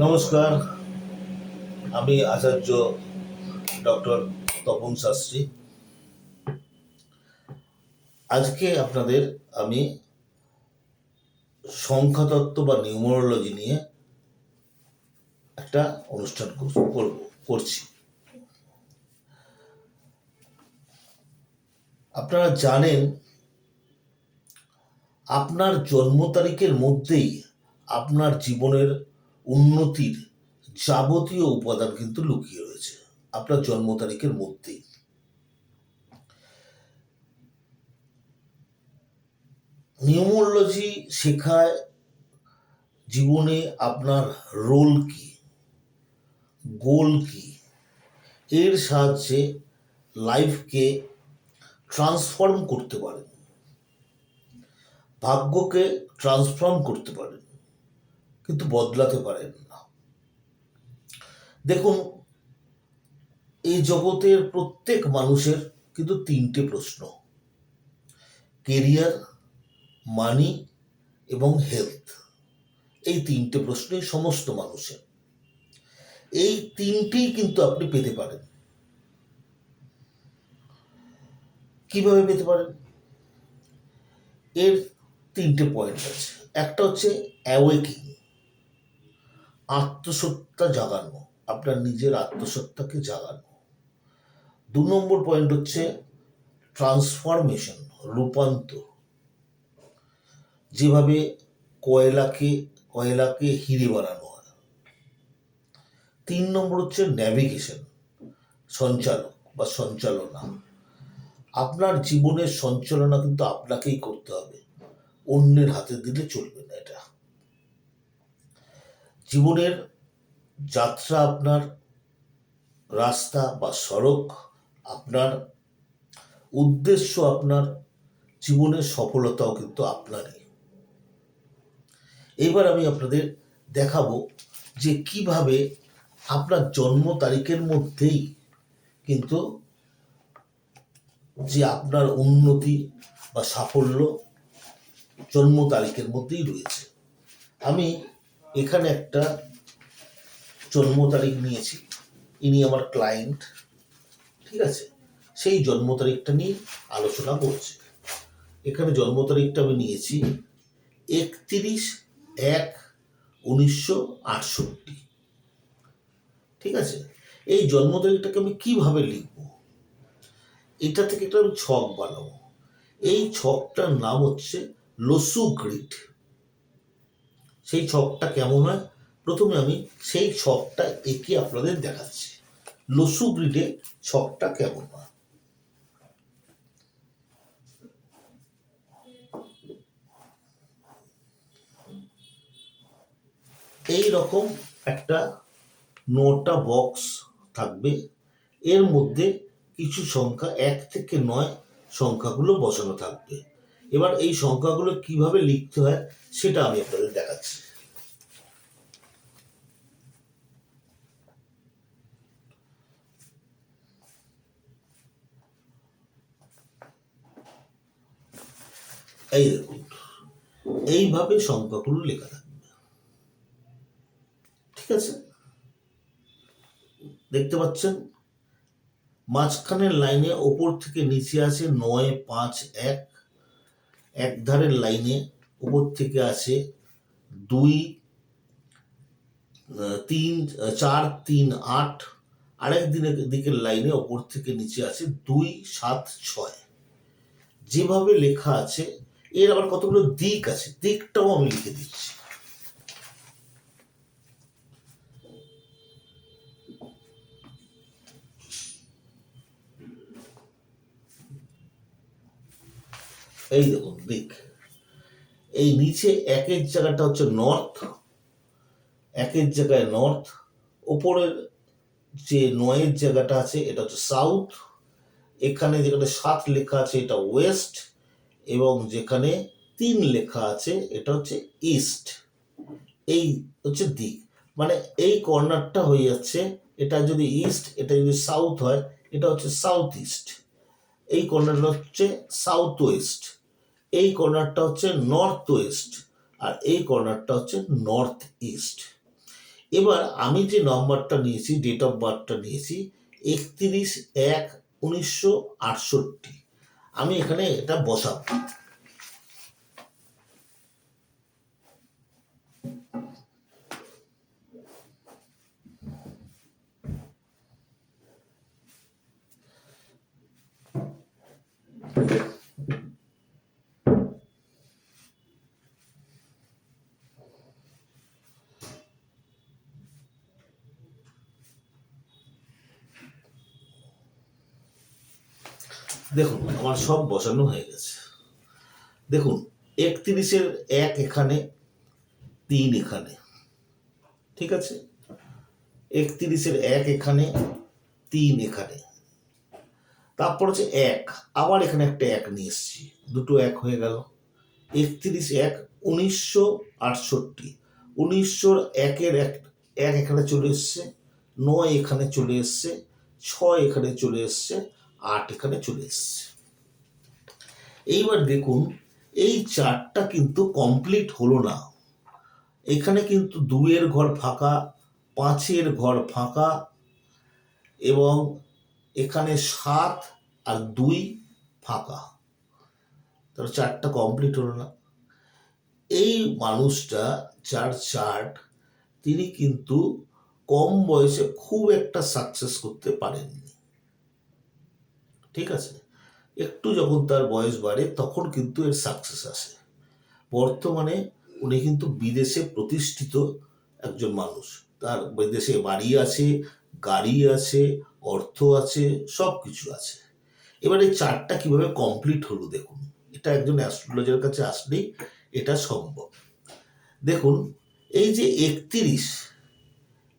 নমস্কার, আমি আচার্য ডক্টর তপন শাস্ত্রী। আজকে আপনাদের আমি সংখ্যাতত্ত্ব বা নিউমোরোলজি নিয়ে একটা অনুষ্ঠান করছি। আপনারা জানেন, আপনার জন্ম তারিখের মধ্যেই আপনার জীবনের উন্নতির যাবতীয় উপাদান কিন্তু লুকিয়ে রয়েছে। আপনার জন্ম তারিখের মধ্যেই। নিউমোলজি শেখায় জীবনে আপনার রোল কি গোল কি, এর সাহায্যে লাইফকে ট্রান্সফর্ম করতে পারেন। ভাগ্যকে ট্রান্সফর্ম করতে পারেন। কিন্তু বদলাতে পারেন না। দেখুন, এই জগতের প্রত্যেক মানুষের কিন্তু তিনটে প্রশ্ন। কেরিয়ার, মানি এবং হেলথ। এই তিনটে প্রশ্নই সমস্ত মানুষের। এই তিনটেই কিন্তু আপনি পেতে পারেন। কীভাবে পেতে পারেন? এর তিনটে পয়েন্ট আছে। একটা হচ্ছে অ্যাওয়েকিং। আত্মসত্তা জাগানো, আপনার নিজের আত্মসত্তাকে জাগানো। দু নম্বর পয়েন্ট হচ্ছে ট্রান্সফরমেশন রূপান্তর। যেভাবে কয়লাকে কয়লাকে হিরে বানানো হয়। তিন নম্বর হচ্ছে ন্যাভিগেশন সঞ্চালক বা সঞ্চালনা। আপনার জীবনের সঞ্চালনা কিন্তু আপনাকেই করতে হবে, অন্যের হাতে দিলে চলবে না এটা। জীবনের যাত্রা আপনার রাস্তা বা সড়ক আপনার উদ্দেশ্য আপনার জীবনের সফলতাও কিন্তু আপনারই। এবার আমি আপনাদের দেখাবো যে কীভাবে আপনার জন্ম তারিখের মধ্যেই কিন্তু যে আপনার উন্নতি বা সাফল্য জন্ম তারিখের মধ্যেই রয়েছে। আমি এখানে একটা জন্ম তারিখ নিয়েছি। ইনি আমার ক্লায়েন্ট ঠিক আছে? সেই জন্ম তারিখটা নিয়ে আলোচনা করছি। এখানে জন্ম তারিখটা আমি নিয়েছি একত্রিশ এক উনিশশো আটষট্টি। ঠিক আছে? এই জন্ম তারিখটাকে আমি কীভাবে লিখব? এটা থেকে একটা আমি ছক বানাবো। এই ছকটার নাম হচ্ছে লসু গ্রিড সেই ছকটা কেমন হয়? প্রথমে আমি সেই ছকটা এঁকে আপনাদের দেখাচ্ছি। লসু গ্রিডে ছকটা কেমন হয়? এই রকম একটা নটা বক্স থাকবে। এর মধ্যে কিছু সংখ্যা, এক থেকে নয় সংখ্যাগুলো বসানো থাকবে। এবার এই সংখ্যাগুলো কীভাবে লিখতে হয়, সেটা আমি আপনাদের দেখাচ্ছি। এই দেখুন, এইভাবে সংখ্যাগুলো লেখা থাকবে। ঠিক আছে? দেখতে পাচ্ছেন? মাঝখানের লাইনে ওপর থেকে নিচে আছে নয়, পাঁচ, এক এক ধারের লাইনে উপর থেকে আছে দুই তিন চার, তিন, আট, আরেক দিনের দিকের লাইনে ওপর থেকে নিচে আছে দুই, সাত, ছয়। যেভাবে লেখা আছে, এর আবার কতগুলো দিক আছে, দিকটাও আমি লিখে দিচ্ছি। এই দেখুন, দিক। এই নিচে একের জায়গাটা হচ্ছে নর্থ একের জায়গায় নর্থ ওপরের যে নয়ের জায়গাটা আছে, এটা হচ্ছে সাউথ এখানে যেখানে সাত লেখা আছে, এটা ওয়েস্ট এবং যেখানে তিন লেখা আছে, এটা হচ্ছে ইস্ট এই হচ্ছে দিক। মানে এই কর্নারটা হয়ে যাচ্ছে, এটা যদি ইস্ট এটা যদি সাউথ হয়, এটা হচ্ছে সাউথ ইস্ট এই কর্নারটা হচ্ছে সাউথ ওয়েস্ট এই কর্নারটা হচ্ছে নর্থ ওয়েস্ট আর এই কর্নারটা হচ্ছে নর্থ ইস্ট এবার আমি যে নম্বরটা নিয়েছি, ডেট অফ বার্থটা নিয়েছি, একত্রিশ এক উনিশশো আটষট্টি। আমি এখানে এটা বসাবো। দেখুন আমার সব বসানো হয়ে গেছে। দেখুন, একত্রিশের এক এখানে, তিন এখানে। ঠিক আছে? একত্রিশের এক এখানে, তিন এখানে। তারপর হচ্ছে এক। আবার এখানে একটা এক নিয়ে এসছি। দুটো এক হয়ে গেল। একত্রিশ এক, উনিশশো আটষট্টি। উনিশশোর একের এক এক এখানে চলে এসছে, নয় এখানে চলে এসছে, ছয় এখানে চলে এসছে আট এখানে চলে এসছে। এইবার দেখুন, এই চারটা কিন্তু কমপ্লিট হলো না। এখানে কিন্তু দুইয়ের ঘর ফাঁকা, পাঁচের ঘর ফাঁকা, এবং এখানে সাত আর দুই ফাঁকা। তাহলে চারটা কমপ্লিট হলো না। এই মানুষটা, যার চার্ট তিনি কিন্তু কম বয়সে খুব একটা সাকসেস করতে পারেননি। ঠিক আছে? একটু যখন তার বয়স বাড়ে, তখন কিন্তু এর সাকসেস আসে। বর্তমানে উনি কিন্তু বিদেশে প্রতিষ্ঠিত একজন মানুষ। তার বিদেশে বাড়ি আছে, গাড়ি আছে, অর্থ আছে সব কিছু আছে। এবার এই চারটা কীভাবে কমপ্লিট হলো দেখুন। এটা একজন অ্যাস্ট্রোলজার কাছে আসলেই এটা সম্ভব। দেখুন, এই যে একত্রিশ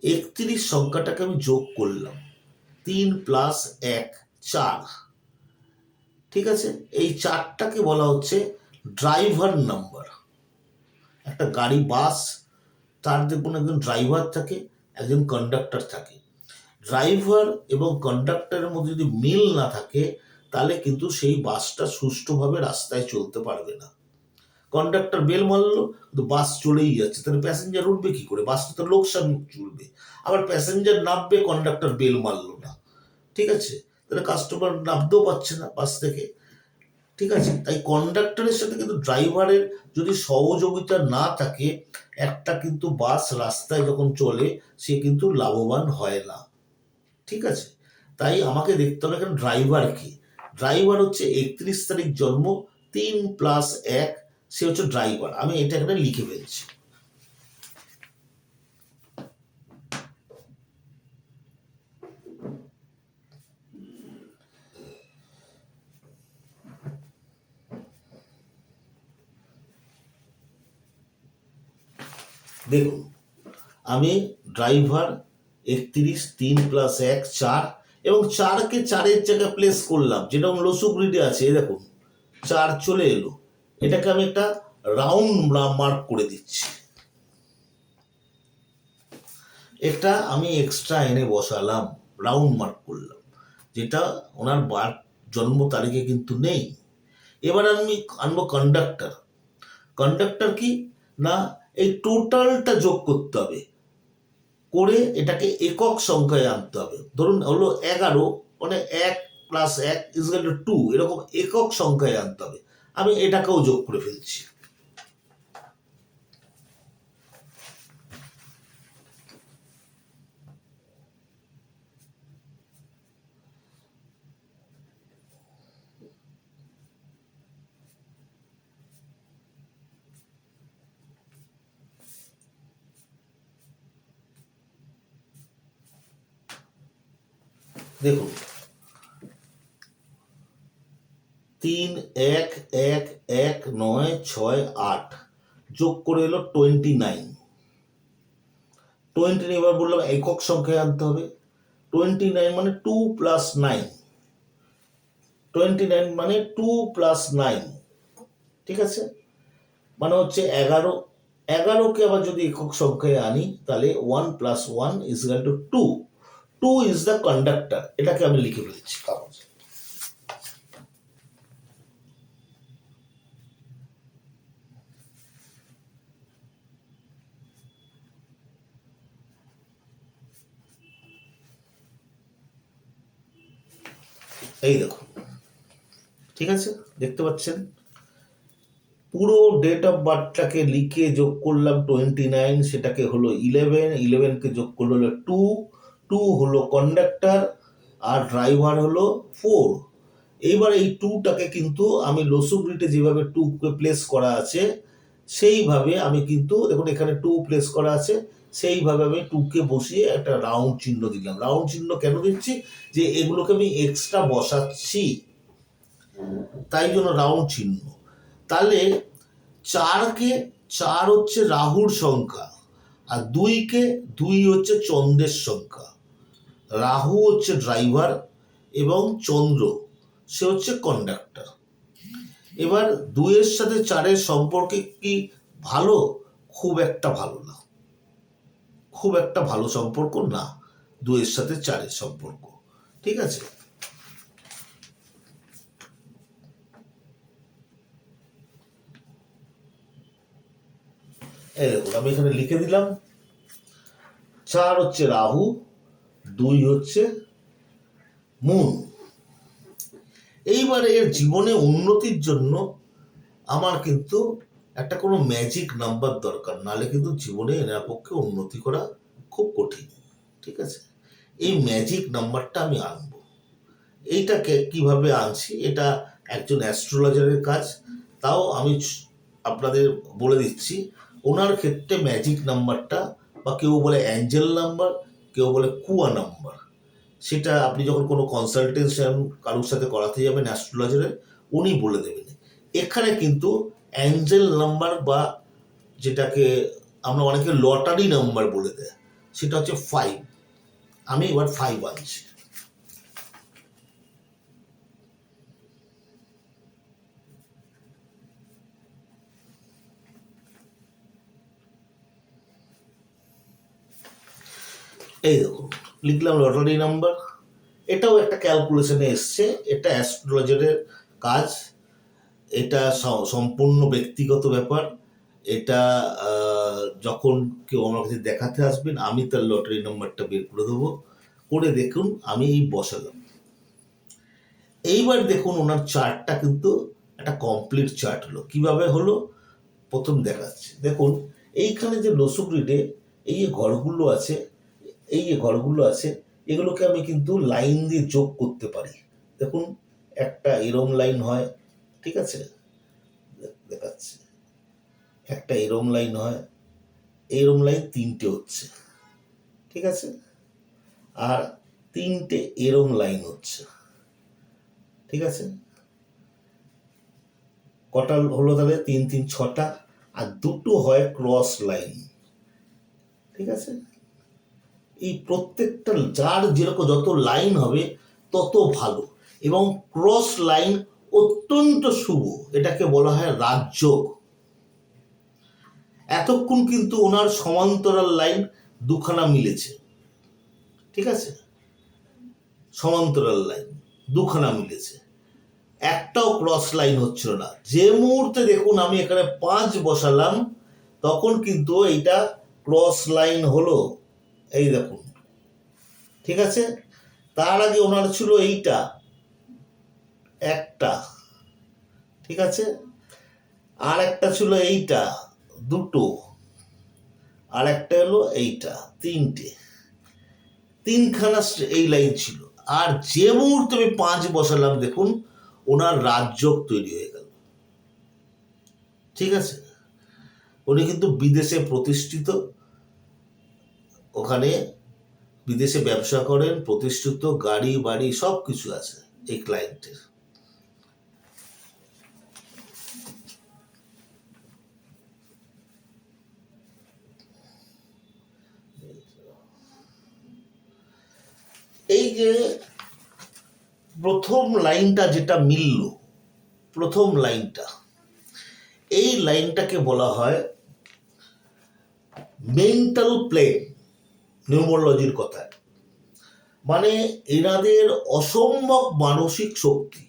একত্রিশ সংখ্যাটাকে আমি যোগ করলাম। তিন প্লাস এক, চার। ঠিক আছে? এই চারটাকে বলা হচ্ছে ড্রাইভার নাম্বার। একটা গাড়ি, বাস, তার দেখুন একজন ড্রাইভার থাকে, একজন কন্ডাক্টর থাকে। ড্রাইভার এবং কন্ডাক্টরের মধ্যে যদি মিল না থাকে, তাহলে কিন্তু সেই বাসটা সুষ্ঠুভাবে রাস্তায় চলতে পারবে না। কন্ডাক্টর বেল মারলো, কিন্তু বাস চলেই যাচ্ছে। তাহলে প্যাসেঞ্জার উঠবে কি করে? বাসটা তো লোকসান চলবে। আবার প্যাসেঞ্জার নামবে, কন্ডাক্টর বেল মারলো না। ঠিক আছে? তাহলে কাস্টমার নামতেও পারছে না বাস থেকে। ঠিক আছে? তাই কন্ডাক্টরের সাথে কিন্তু ড্রাইভারের যদি সহযোগিতা না থাকে, একটা কিন্তু বাস রাস্তায় যখন চলে, সে কিন্তু লাভবান হয় না। ঠিক আছে? তাই আমাকে দেখতে হবে এখানে ড্রাইভার কি। ড্রাইভার হচ্ছে একত্রিশ তারিখ জন্ম, তিন প্লাস এক, সে হচ্ছে ড্রাইভার আমি এটা এখানে লিখে ফেলছি দেখুন আমি ড্রাইভার একত্রিশ, তিন প্লাস এক, চার এবং চারকে চারের জায়গায় প্লেস করলাম। যেটা লসুক রিডে আছে দেখুন, চার চলে এলো। এটাকে আমি একটা রাউন্ড মার্ক করে দিচ্ছি। এটা আমি এক্সট্রা এনে বসালাম রাউন্ড মার্ক করলাম। যেটা ওনার বার জন্ম তারিখে কিন্তু নেই। এবার আমি আনব কন্ডাক্টর কন্ডাক্টর কি? না, এই টোটালটা যোগ করতে হবে। করে এটাকে একক সংখ্যায় আনতে হবে। ধরুন হলো এগারো মানে এক প্লাস এক ইজগাল টু এরকম একক সংখ্যায় আনতে হবে। আমি এটাকেও যোগ করে ফেলছি। দেখুন। তিন এক এক এক নয় ছয় আট যোগ করে এলো টোয়েন্টি নাইন টোয়েন্টি এবার বললাম একক সংখ্যায় আনতে হবে। টোয়েন্টি নাইন মানে two plus nine twenty nine মানে টু প্লাস নাইন ঠিক আছে? মানে হচ্ছে এগারো। এগারোকে আবার যদি একক সংখ্যায় আনি, তাহলে one plus one is two two two is the conductor, এটাকে আমি লিখে ফেলেছি, কাগজে। এই দেখো, ঠিক আছে? দেখতে পাচ্ছেন? পুরো ডেট অফ বার্থটাকে লিখে যোগ করলাম টোয়েন্টি নাইন সেটাকে হলো ইলেভেন ইলেভেনকে যোগ করল টু টু হলো কন্ডাক্টর আর ড্রাইভার হলো ফোর এইবার এই টুটাকে কিন্তু আমি লসুগ্রিটে যেভাবে টুকে প্লেস করা আছে, সেইভাবে আমি কিন্তু দেখুন এখানে টু প্লেস করা আছে, সেইভাবে আমি টুকে বসিয়ে একটা রাউন্ড চিহ্ন দিলাম। রাউন্ড চিহ্ন কেন দিচ্ছি? যে এগুলোকে আমি এক্সট্রা বসাচ্ছি। তাই জন্য রাউন্ড চিহ্ন। তাহলে চারকে চার হচ্ছে রাহুর সংখ্যা, আর দুইকে দুই হচ্ছে চন্দ্রের সংখ্যা। রাহু হচ্ছে ড্রাইভার এবং চন্দ্র, সে হচ্ছে কন্ডাক্টর এবার দুইয়ের সাথে চারের সম্পর্কে কি ভালো? খুব একটা ভালো না। খুব একটা ভালো সম্পর্ক না, দুইয়ের সাথে চারের সম্পর্ক। ঠিক আছে? আমি এখানে লিখে দিলাম, চার হচ্ছে রাহু দুই হচ্ছে মুন এইবার এর জীবনে উন্নতির জন্য আমার কিন্তু একটা কোনো ম্যাজিক নাম্বার দরকার, নাহলে কিন্তু জীবনে এনার পক্ষে উন্নতি করা খুব কঠিন, ঠিক আছে? এই ম্যাজিক নাম্বারটা আমি আনব। এইটাকে কীভাবে আনছি? এটা একজন অ্যাস্ট্রোলজারের কাজ, তাও আমি আপনাদের বলে দিচ্ছি, ওনার ক্ষেত্রে ম্যাজিক নাম্বারটা বা কেউ বলে অ্যাঞ্জেল নাম্বার কেউ বলে কুয়া নাম্বার। সেটা আপনি যখন কোনো কনসালটেশন কারোর সাথে করাতে যাবেন অ্যাস্ট্রোলজারের উনি বলে দেবেন। এখানে কিন্তু অ্যাঞ্জেল নাম্বার বা যেটাকে আমরা অনেকে লটারি নাম্বার বলে দেয়, সেটা হচ্ছে ফাইভ আমি এবার ফাইভ আনছি। এই দেখুন লিখলাম লটারি নাম্বার এটাও একটা ক্যালকুলেশনে এসছে, এটা অ্যাস্ট্রোলজারের কাজ, এটা সম্পূর্ণ ব্যক্তিগত ব্যাপার, এটা যখন কেউ আমার কাছে দেখাতে আসবেন, আমি তার লটারি নাম্বারটা বের করে দেবো, করে দেখুন আমি এই বসালাম। এইবার দেখুন ওনার চার্টটা কিন্তু একটা কমপ্লিট চার্ট হলো। কীভাবে হলো? প্রথম দেখাচ্ছে। দেখুন, এইখানে যে লসুগ্রিডে এই যে ঘরগুলো আছে এই যে ঘরগুলো আছে, এগুলোকে আমি কিন্তু লাইন দিয়ে যোগ করতে পারি। দেখুন, একটা এরম লাইন হয়, ঠিক আছে? দেখাচ্ছি। একটা এরম লাইন হয়, এরম লাইন তিনটে হচ্ছে, ঠিক আছে? আর তিনটে এরম লাইন হচ্ছে, ঠিক আছে? কটা হলো তাহলে? তিন তিন, ছটা, আর দুটো হয় ক্রস লাইন ঠিক আছে? এই প্রত্যেকটা যার যেরকম যত লাইন হবে, তত ভালো। এবং ক্রস লাইন অত্যন্ত শুভ। এটাকে বলা হয় রাজযোগ। এতক্ষণ কিন্তু ওনার সমান্তরাল লাইন দুখানা মিলেছে। ঠিক আছে? সমান্তরাল লাইন দুখানা মিলেছে। একটাও ক্রস লাইন হচ্ছিল না। যে মুহূর্তে দেখুন আমি এখানে পাঁচ বসালাম, তখন কিন্তু এইটা ক্রস লাইন হলো। এই দেখুন। ঠিক আছে? তার আগে ওনার ছিল এইটা। একটা। ঠিক আছে? আর একটা ছিল এইটা, দুটো। আর একটা হলো এইটা, তিনটে। তিনখানা এই লাইন ছিল। আর যে মুহূর্তে আমি পাঁচ বসালাম, দেখুন, ওনার রাজযোগ তৈরি হয়ে গেল। ঠিক আছে? উনি কিন্তু বিদেশে প্রতিষ্ঠিত। ওখানে বিদেশে ব্যবসা করেন, প্রতিষ্ঠিত, গাড়ি, বাড়ি সব কিছু আছে এই ক্লায়েন্টের এই যে প্রথম লাইনটা যেটা মিলল, প্রথম লাইনটা, এই লাইনটাকে বলা হয় মেন্টাল প্লেন নিউমোলজির কথায়। মানে এনাদের অসম্ভব মানসিক শক্তি।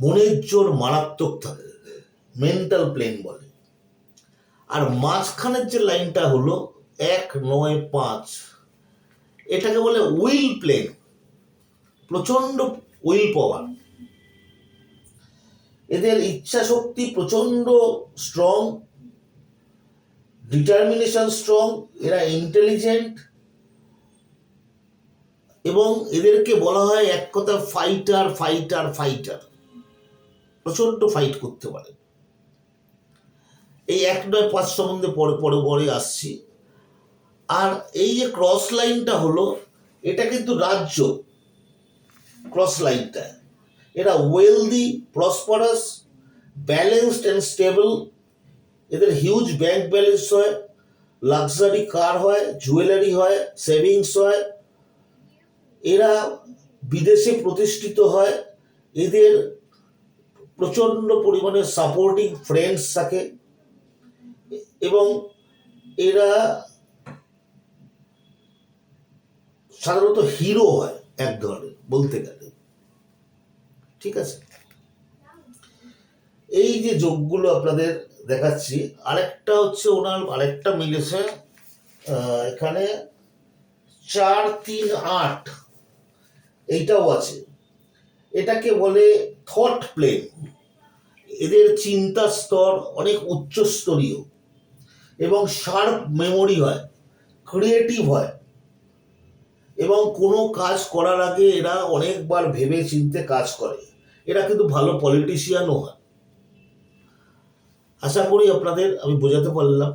মনের জোর মারাত্মক থাকে মেন্টাল প্লেন বলে। আর মাঝখানের যে লাইনটা হলো এক, নয়, পাঁচ, এটাকে বলে উইল প্লেন। প্রচণ্ড উইল পাওয়ার। এদের ইচ্ছা শক্তি প্রচণ্ড স্ট্রং ডিটারমিনেশন স্ট্রং এরা ইন্টেলিজেন্ট এবং এদেরকে বলা হয় এক কথা ফাইটার ফাইটার ফাইটার প্রচণ্ড ফাইট করতে পারে। এই এক নয় পাঁচ সম্বন্ধে পরে পরে পরে আসছি। আর এই যে ক্রস লাইনটা হলো, এটা কিন্তু রাজ্য ক্রস লাইনটা এরা wealthy prosperous balanced and stable এদের হিউজ ব্যাংক ব্যালেন্স হয় লাক্সারি কার হয় জুয়েলারি হয় সেভিংস হয়। এরা বিদেশে প্রতিষ্ঠিত হয়। এদের প্রচণ্ড পরিমাণে সাপোর্টিং ফ্রেন্ডস থাকে। এবং এরা সাধারণত হিরো হয় এক ধরনের, বলতে গেলে। ঠিক আছে? এই যে যোগগুলো আপনাদের দেখাচ্ছি। আরেকটা হচ্ছে ওনার আরেকটা মিলেছে এখানে চার তিন আট, এইটাও আছে। এটাকে বলে থট প্লেন এদের চিন্তা স্তর অনেক উচ্চস্তরীয় এবং শার্প মেমোরি হয় ক্রিয়েটিভ হয়। এবং কোনো কাজ করার আগে এরা অনেকবার ভেবে চিনতে কাজ করে। এরা কিন্তু ভালো পলিটিশিয়ানও হয়। আশা করি আপনাদের আমি বোঝাতে পারলাম।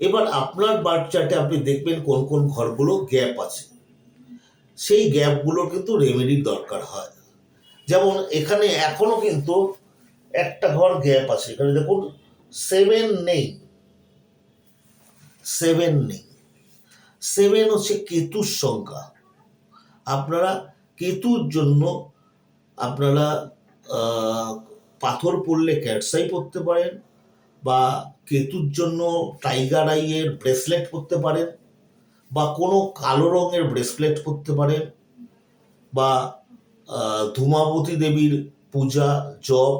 এবার আপনার বার্থ চার্টে আপনি দেখবেন কোন কোন ঘরগুলো গ্যাপ আছে। সেই গ্যাপগুলোর কিন্তু রেমেডির দরকার হয়। যেমন এখানে এখনও কিন্তু একটা ঘর গ্যাপ আছে। এখানে দেখুন সেভেন নেই। সেভেন নেই। সেভেন হচ্ছে কেতুর সংখ্যা। আপনারা কেতুর জন্য আপনারা পাথর পড়লে ক্যাটসাই পরতে পারেন বা কেতুর জন্য টাইগার আইয়ের ব্রেসলেট পরতে পারেন বা কোনো কালো রঙের ব্রেসলেট করতে পারেন বা ধূমাবতী দেবীর পূজা, জপ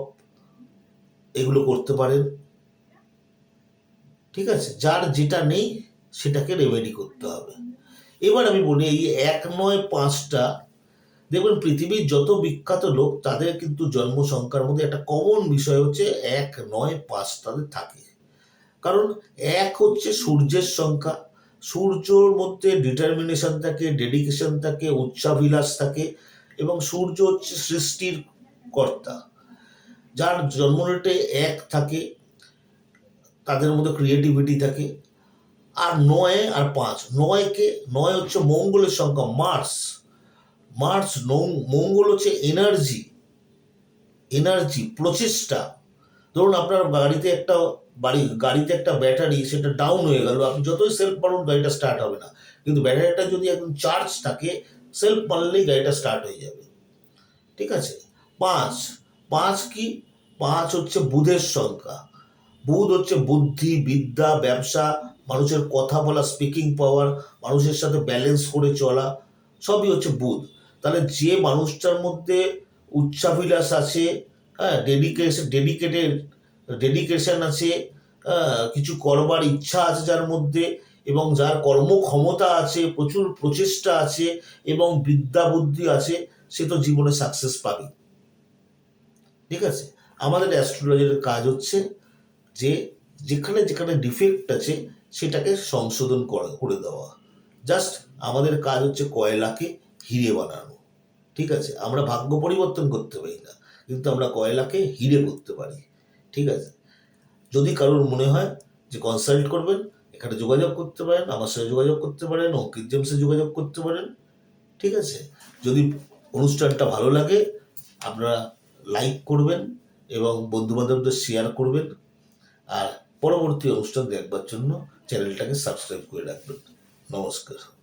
এগুলো করতে পারেন। ঠিক আছে? যার যেটা নেই সেটাকে রেমেডি করতে হবে। এবার আমি বলি এই এক নয় পাঁচটা দেখবেন পৃথিবীর যত বিখ্যাত লোক, তাদের কিন্তু জন্ম সংখ্যার মধ্যে একটা কমন বিষয় হচ্ছে এক, নয়, পাঁচ তাদের থাকে। কারণ এক হচ্ছে সূর্যের সংখ্যা। সূর্যর মধ্যে ডিটারমিনেশন থাকে ডেডিকেশন থাকে, উচ্চাভিলাষ থাকে এবং সূর্য হচ্ছে সৃষ্টির কর্তা। যার জন্মরেটে এক থাকে, তাদের মধ্যে ক্রিয়েটিভিটি থাকে। আর নয় আর পাঁচ, নয়কে, নয় হচ্ছে মঙ্গলের সংখ্যা মার্স মার্স মঙ্গল হচ্ছে এনার্জি এনার্জি, প্রচেষ্টা। ধরুন আপনার গাড়িতে একটা বাড়ি, গাড়িতে একটা ব্যাটারি সেটা ডাউন হয়ে গেল, আপনি যতই সেলফ মারুন গাড়িটা স্টার্ট হবে না, কিন্তু ব্যাটারিটা যদি একদম চার্জ থাকে সেলফ মারলেই গাড়িটা স্টার্ট হয়ে যাবে। ঠিক আছে? পাঁচ পাঁচ কি? পাঁচ হচ্ছে বুধের সংখ্যা। বুধ হচ্ছে বুদ্ধি, বিদ্যা, ব্যবসা, মানুষের কথা বলা স্পিকিং পাওয়ার মানুষের সাথে ব্যালেন্স করে চলা, সবই হচ্ছে বুধ। তাহলে যে মানুষটার মধ্যে উচ্চাভিলাষ আছে হ্যাঁ ডেডিকেশন ডেডিকেটেড ডেডিকেশন আছে হ্যাঁ, কিছু করবার ইচ্ছা আছে যার মধ্যে এবং যার কর্মক্ষমতা আছে প্রচুর প্রচেষ্টা আছে এবং বিদ্যা বুদ্ধি আছে সে তো জীবনে সাকসেস পাবে ঠিক আছে? আমাদের অ্যাস্ট্রোলজির কাজ হচ্ছে যে যেখানে যেখানে ডিফেক্ট আছে সেটাকে সংশোধন করা করে দেওয়া। জাস্ট আমাদের কাজ হচ্ছে কয়লাকে হিরে বানানো ঠিক আছে? আমরা ভাগ্য পরিবর্তন করতে পারি না। কিন্তু আমরা কয়লাকে হিরে করতে পারি। ঠিক আছে? যদি কারোর মনে হয় যে কনসাল্ট করবেন, এখানে যোগাযোগ করতে পারেন, আমার সাথে যোগাযোগ করতে পারেন, অঙ্কিত জেমসে যোগাযোগ করতে পারেন। ঠিক আছে? যদি অনুষ্ঠানটা ভালো লাগে, আপনারা লাইক করবেন এবং বন্ধুবান্ধবদের শেয়ার করবেন। আর পরবর্তী অনুষ্ঠান দেখবার জন্য চ্যানেলটাকে সাবস্ক্রাইব করে রাখবেন। নমস্কার।